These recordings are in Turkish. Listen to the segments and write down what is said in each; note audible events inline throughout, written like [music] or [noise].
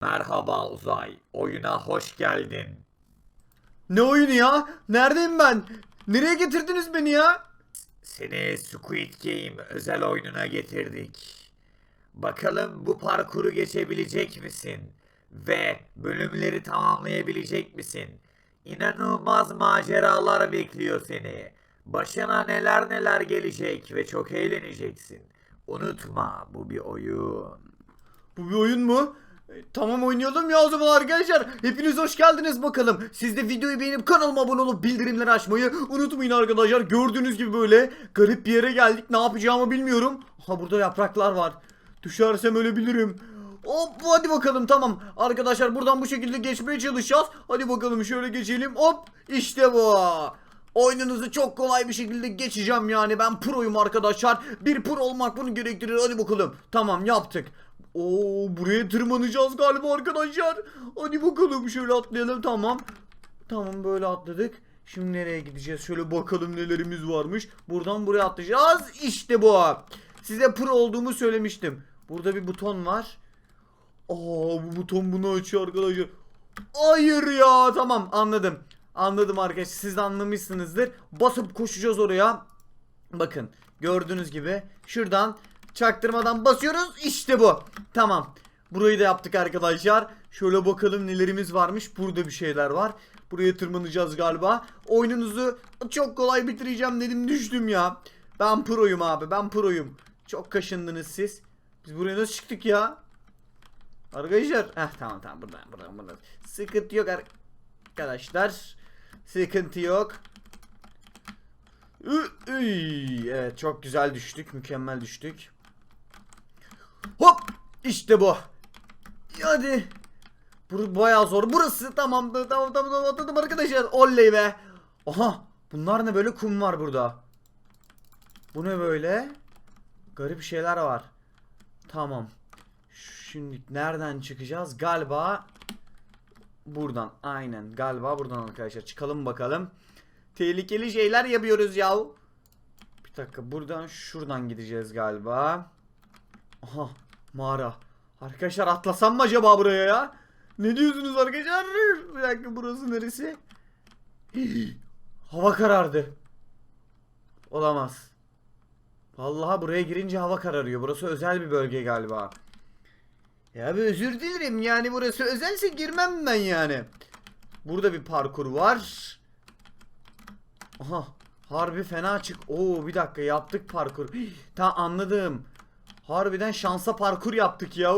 Merhaba Uzay, oyuna hoş geldin. Ne oyunu ya? Neredeyim ben? Nereye getirdiniz beni ya? Seni Squid Game özel oyununa getirdik. Bakalım bu parkuru geçebilecek misin? Ve bölümleri tamamlayabilecek misin? İnanılmaz maceralar bekliyor seni. Başına neler neler gelecek ve çok eğleneceksin. Unutma bu bir oyun. Bu bir oyun mu? Tamam oynayalım ya o zaman arkadaşlar. Hepiniz hoş geldiniz bakalım. Siz de videoyu beğenip kanalıma abone olup bildirimleri açmayı unutmayın arkadaşlar. Gördüğünüz gibi böyle garip bir yere geldik. Ne yapacağımı bilmiyorum. Ha burada yapraklar var. Düşersem ölebilirim. Hop hadi bakalım tamam. Arkadaşlar buradan bu şekilde geçmeye çalışacağız. Hadi bakalım şöyle geçelim. Hop işte bu. Oyununuzu çok kolay bir şekilde geçeceğim yani. Ben proyum arkadaşlar. Bir pro olmak bunu gerektirir. Hadi bakalım. Tamam yaptık. Oo buraya tırmanacağız galiba arkadaşlar. Hadi bakalım şöyle atlayalım tamam. Tamam böyle atladık. Şimdi nereye gideceğiz? Şöyle bakalım nelerimiz varmış. Buradan buraya atlayacağız. İşte bu. Size pro olduğumu söylemiştim. Burada bir buton var. Aa bu buton bunu açıyor arkadaşlar. Hayır ya tamam anladım. Anladım arkadaşlar siz de anlamışsınızdır. Basıp koşacağız oraya. Bakın gördüğünüz gibi şuradan çaktırmadan basıyoruz işte bu. Tamam. Burayı da yaptık arkadaşlar. Şöyle bakalım nelerimiz varmış. Burada bir şeyler var. Buraya tırmanacağız galiba. Oyununuzu çok kolay bitireceğim dedim düştüm ya. Ben proyum abi ben proyum. Çok kaşındınız siz. Biz buraya nasıl çıktık ya? Arkadaşlar. Heh tamam tamam buradan buradan buradan. Sıkıntı yok ar- arkadaşlar. Sıkıntı yok. Evet çok güzel düştük. Mükemmel düştük. Hop! İşte bu. Hadi. Burası bayağı zor. Burası tamam tamam tamam tamam atladım arkadaşlar. Oley be. Aha bunlar ne böyle kum var burada. Bu ne böyle? Garip şeyler var. Tamam. Şimdi nereden çıkacağız? Galiba buradan. Aynen. Galiba buradan arkadaşlar. Çıkalım bakalım. Tehlikeli şeyler yapıyoruz ya. Bir dakika. Buradan şuradan gideceğiz galiba. Aha. Mağara. Arkadaşlar atlasam mı acaba buraya ya? Ne diyorsunuz arkadaşlar? Bir dakika burası neresi? [gasps] Hava karardı. Olamaz. Vallahi buraya girince hava kararıyor. Burası özel bir bölge galiba. Ya bir özür dilerim yani burası özelse girmem ben yani. Burada bir parkur var. Aha harbi fena çık. Oo bir dakika yaptık parkur. [gasps] Ta anladım. Harbiden şansa parkur yaptık ya.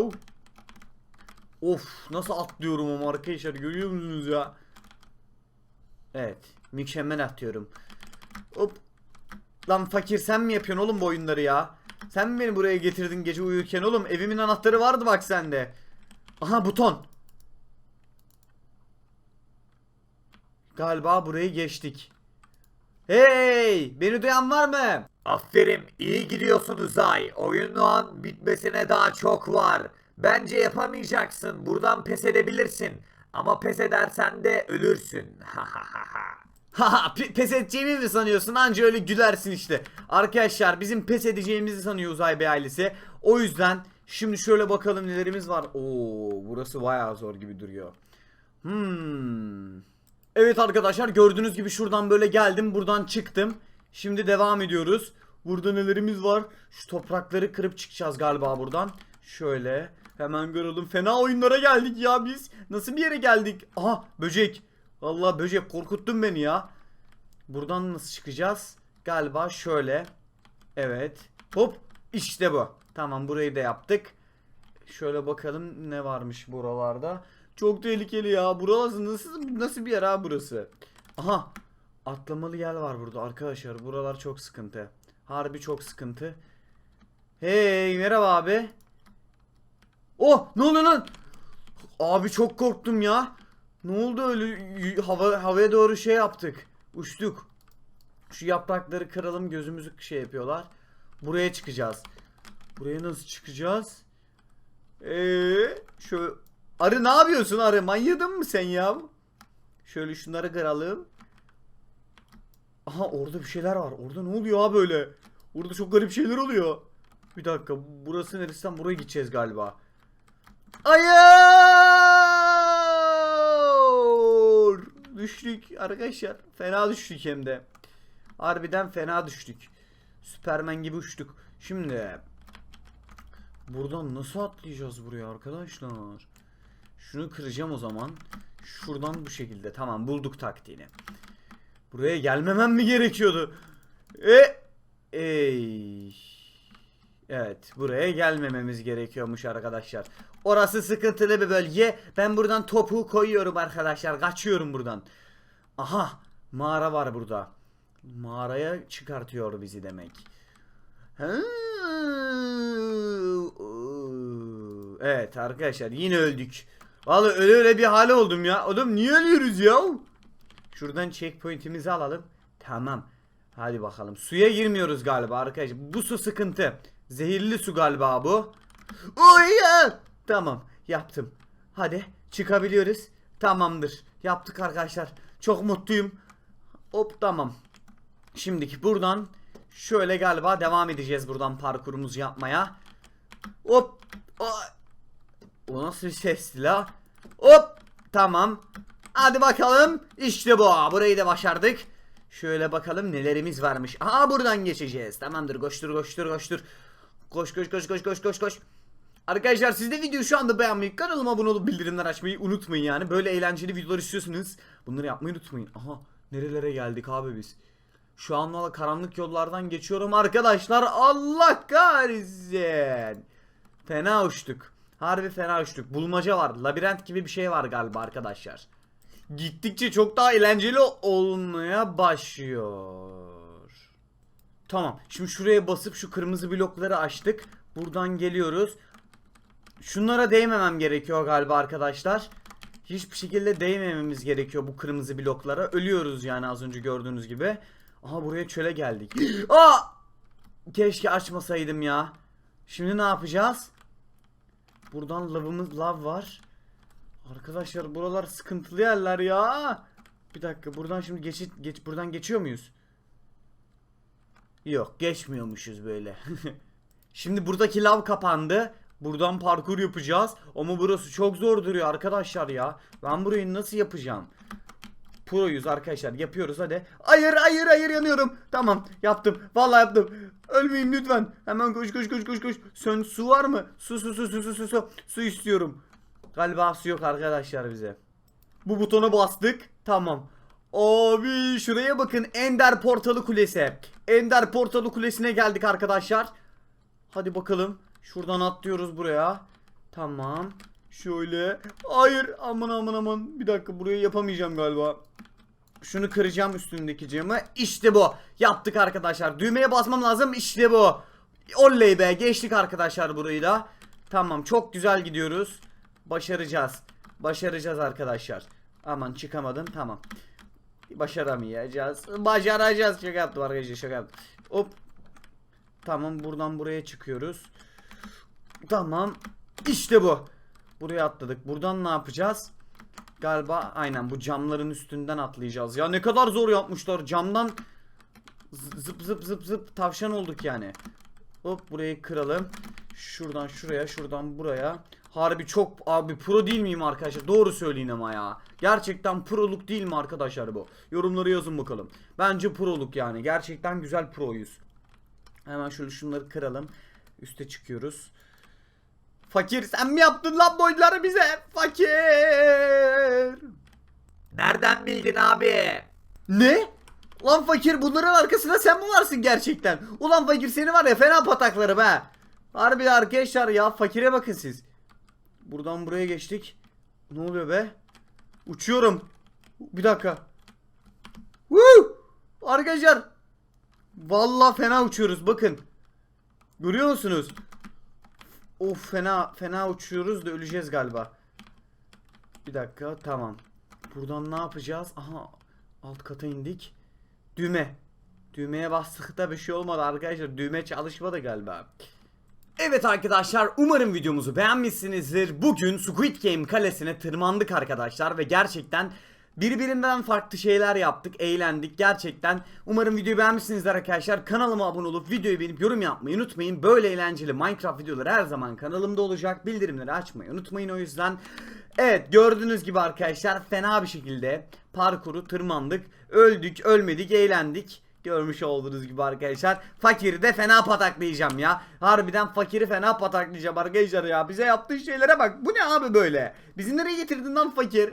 Of nasıl atlıyorum ama arkadaşlar görüyor musunuz ya? Evet mükemmel atlıyorum. Hop. Lan fakir sen mi yapıyorsun oğlum bu oyunları ya? Sen mi beni buraya getirdin gece uyurken oğlum? Evimin anahtarı vardı bak sende. Aha buton. Galiba burayı geçtik. Hey! Beni duyan var mı? Aferin, iyi gidiyorsun Uzay. Oyunun bitmesine daha çok var. Bence yapamayacaksın. Buradan pes edebilirsin. Ama pes edersen de ölürsün. [laughs] Haha pe- pes edeceğimi mi sanıyorsun? Anca öyle gülersin işte. Arkadaşlar bizim pes edeceğimizi sanıyor Uzay Bey ailesi. O yüzden şimdi şöyle bakalım nelerimiz var. Oo burası bayağı zor gibi duruyor. Hmm. Evet arkadaşlar gördüğünüz gibi şuradan böyle geldim. Buradan çıktım. Şimdi devam ediyoruz. Burada nelerimiz var? Şu toprakları kırıp çıkacağız galiba buradan. Şöyle hemen görelim. Fena oyunlara geldik ya biz. Nasıl bir yere geldik? Aha böcek. Vallahi böcek korkuttun beni ya. Buradan nasıl çıkacağız? Galiba şöyle. Evet. Hop işte bu. Tamam burayı da yaptık. Şöyle bakalım ne varmış buralarda. Çok tehlikeli ya. Burası nasıl nasıl bir yer ha burası? Aha. Atlamalı yer var burada arkadaşlar. Buralar çok sıkıntı. Harbi çok sıkıntı. Hey merhaba abi. Oh ne oluyor lan? Abi çok korktum ya. Ne oldu öyle hava havaya doğru şey yaptık. Uçtuk. Şu yaprakları kıralım gözümüzü şey yapıyorlar. Buraya çıkacağız. Buraya nasıl çıkacağız? Eee şu arı ne yapıyorsun arı? Manyadın mı sen ya? Şöyle şunları kıralım. Aha orada bir şeyler var. Orada ne oluyor abi böyle? Orada çok garip şeyler oluyor. Bir dakika burası neresinden buraya gideceğiz galiba. Hayır! Düştük arkadaşlar. Fena düştük hem de. Harbiden fena düştük. Süpermen gibi uçtuk. Şimdi buradan nasıl atlayacağız buraya arkadaşlar? Şunu kıracağım o zaman. Şuradan bu şekilde. Tamam bulduk taktiğini. Buraya gelmemem mi gerekiyordu? E Ey. Evet, buraya gelmememiz gerekiyormuş arkadaşlar. Orası sıkıntılı bir bölge. Ben buradan topu koyuyorum arkadaşlar. Kaçıyorum buradan. Aha, mağara var burada. Mağaraya çıkartıyor bizi demek. Ha. Evet arkadaşlar yine öldük. Vallahi öyle öyle bir hale oldum ya. Oğlum niye ölüyoruz ya? Şuradan checkpoint'imizi alalım. Tamam. Hadi bakalım. Suya girmiyoruz galiba arkadaşlar. Bu su sıkıntı. Zehirli su galiba bu. Oy! Tamam yaptım. Hadi çıkabiliyoruz. Tamamdır. Yaptık arkadaşlar. Çok mutluyum. Hop tamam. Şimdiki buradan şöyle galiba devam edeceğiz buradan parkurumuzu yapmaya. Hop. O, o nasıl bir sesti la? Hop. Tamam. Hadi bakalım. İşte bu. Burayı da başardık. Şöyle bakalım nelerimiz varmış. Aha buradan geçeceğiz. Tamamdır. Koştur koştur koştur. Koş koş koş koş koş koş koş. Arkadaşlar siz de videoyu şu anda beğenmeyi, kanalıma abone olup bildirimler açmayı unutmayın yani. Böyle eğlenceli videolar istiyorsanız bunları yapmayı unutmayın. Aha nerelere geldik abi biz. Şu an valla karanlık yollardan geçiyorum arkadaşlar. Allah kahretsin. Fena uçtuk. Harbi fena uçtuk. Bulmaca var. Labirent gibi bir şey var galiba arkadaşlar. Gittikçe çok daha eğlenceli olmaya başlıyor. Tamam. Şimdi şuraya basıp şu kırmızı blokları açtık. Buradan geliyoruz. Şunlara değmemem gerekiyor galiba arkadaşlar. Hiçbir şekilde değmememiz gerekiyor bu kırmızı bloklara. Ölüyoruz yani az önce gördüğünüz gibi. Aha buraya çöle geldik. [gasps] Aa! Keşke açmasaydım ya. Şimdi ne yapacağız? Buradan lavımız lav var. Arkadaşlar buralar sıkıntılı yerler ya. Bir dakika buradan şimdi geçit geç buradan geçiyor muyuz? Yok geçmiyormuşuz böyle. [laughs] şimdi buradaki lav kapandı. Buradan parkur yapacağız. Ama burası çok zor duruyor arkadaşlar ya. Ben burayı nasıl yapacağım? Pro'yuz arkadaşlar. Yapıyoruz hadi. Hayır hayır hayır yanıyorum. Tamam yaptım. Vallahi yaptım. Ölmeyeyim lütfen. Hemen koş koş koş koş koş. Sön su var mı? Su su su su su su su. Su istiyorum. Galiba su yok arkadaşlar bize. Bu butona bastık. Tamam. Abi şuraya bakın. Ender Portalı Kulesi. Ender Portalı Kulesi'ne geldik arkadaşlar. Hadi bakalım. Şuradan atlıyoruz buraya. Tamam. Şöyle. Hayır. Aman aman aman. Bir dakika burayı yapamayacağım galiba. Şunu kıracağım üstündeki camı. İşte bu. Yaptık arkadaşlar. Düğmeye basmam lazım. İşte bu. Oley be. Geçtik arkadaşlar burayı da. Tamam. Çok güzel gidiyoruz. Başaracağız. Başaracağız arkadaşlar. Aman çıkamadım. Tamam. Başaramayacağız. Başaracağız. Şaka yaptım arkadaşlar. Şaka yaptım. Hop. Tamam. Buradan buraya çıkıyoruz. Tamam. İşte bu. Buraya atladık. Buradan ne yapacağız? Galiba aynen bu camların üstünden atlayacağız. Ya ne kadar zor yapmışlar. Camdan zıp zıp zıp zıp tavşan olduk yani. Hop burayı kıralım. Şuradan şuraya, şuradan buraya. Harbi çok abi pro değil miyim arkadaşlar? Doğru söyleyin ama ya. Gerçekten proluk değil mi arkadaşlar bu? Yorumları yazın bakalım. Bence proluk yani. Gerçekten güzel proyuz. Hemen şöyle şunları kıralım. Üste çıkıyoruz. Fakir sen mi yaptın lan boyları bize? Fakir. Nereden bildin abi? Ne? Lan fakir bunların arkasında sen mi varsın gerçekten? Ulan fakir seni var ya fena patakları be. Harbi arkadaşlar ya fakire bakın siz. Buradan buraya geçtik. Ne oluyor be? Uçuyorum. Bir dakika. Woo! Arkadaşlar. Vallahi fena uçuyoruz bakın. Görüyor musunuz? Of fena fena uçuyoruz da öleceğiz galiba. Bir dakika tamam. Buradan ne yapacağız? Aha alt kata indik. Düğme. Düğmeye bastık da bir şey olmadı arkadaşlar. Düğme çalışmadı galiba. Evet arkadaşlar umarım videomuzu beğenmişsinizdir. Bugün Squid Game kalesine tırmandık arkadaşlar ve gerçekten Birbirinden farklı şeyler yaptık, eğlendik gerçekten. Umarım videoyu beğenmişsinizdir arkadaşlar. Kanalıma abone olup videoyu beğenip yorum yapmayı unutmayın. Böyle eğlenceli Minecraft videoları her zaman kanalımda olacak. Bildirimleri açmayı unutmayın o yüzden. Evet gördüğünüz gibi arkadaşlar fena bir şekilde parkuru tırmandık. Öldük, ölmedik, eğlendik. Görmüş olduğunuz gibi arkadaşlar. Fakiri de fena pataklayacağım ya. Harbiden fakiri fena pataklayacağım arkadaşlar ya. Bize yaptığı şeylere bak. Bu ne abi böyle? Bizi nereye getirdin lan fakir?